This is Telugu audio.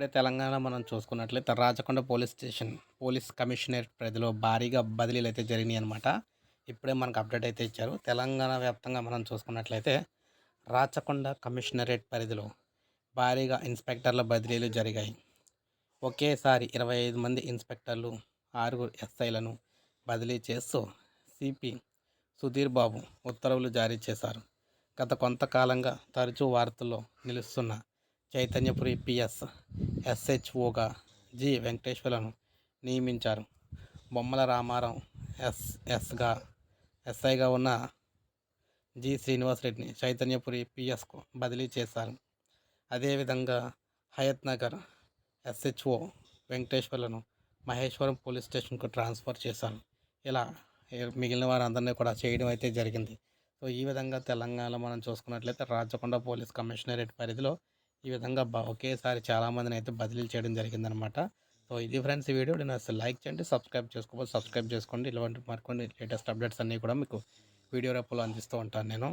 ఇప్పుడే తెలంగాణ మనం చూసుకున్నట్లయితే Rachakonda police station police commissionerate పరిధిలో భారీగా బదిలీలు అయితే జరిగినాయి అనమాట ఇప్పుడే మనకు అప్డేట్ అయితే ఇచ్చారు. తెలంగాణ వ్యాప్తంగా మనం చూసుకున్నట్లయితే రాచకొండ కమిషనరేట్ పరిధిలో భారీగా ఇన్స్పెక్టర్ల బదిలీలు జరిగాయి. ఒకేసారి ఇరవై ఐదు మంది ఇన్స్పెక్టర్లు ఆరుగురు ఎస్ఐలను బదిలీ చేస్తూ సిపి సుధీర్ బాబు ఉత్తర్వులు జారీ చేశారు. గత కొంతకాలంగా తరచూ వార్తల్లో నిలుస్తున్న చైతన్యపురి పిఎస్ ఎస్హెచ్ఓగా జి వెంకటేశ్వర్లను నియమించారు. బొమ్మల రామారావు ఎస్ ఎస్గా ఎస్ఐగా ఉన్న జి శ్రీనివాసరెడ్డిని చైతన్యపురి పిఎస్కు బదిలీ చేశారు. అదేవిధంగా హయత్ నగర్ ఎస్హెచ్ఓ వెంకటేశ్వర్లను మహేశ్వరం పోలీస్ స్టేషన్కు ట్రాన్స్ఫర్ చేశారు. ఇలా మిగిలిన వారందరినీ కూడా చేయడం అయితే జరిగింది. సో ఈ విధంగా తెలంగాణలో మనం చూసుకున్నట్లయితే రాచకొండ పోలీస్ కమిషనరేట్ పరిధిలో ఈ విధంగా ఒకేసారి చాలామందిని అయితే బదిలీలు చేయడం జరిగిందనమాట. సో ఇది ఫ్రెండ్స్ ఈ వీడియో. నేను అసలు లైక్ చేయండి సబ్స్క్రైబ్ చేసుకోవాలి సబ్స్క్రైబ్ చేసుకోండి. ఇలాంటి మరికొన్ని లేటెస్ట్ అప్డేట్స్ అన్నీ కూడా మీకు వీడియో రూపంలో అందిస్తూ ఉంటాను నేను.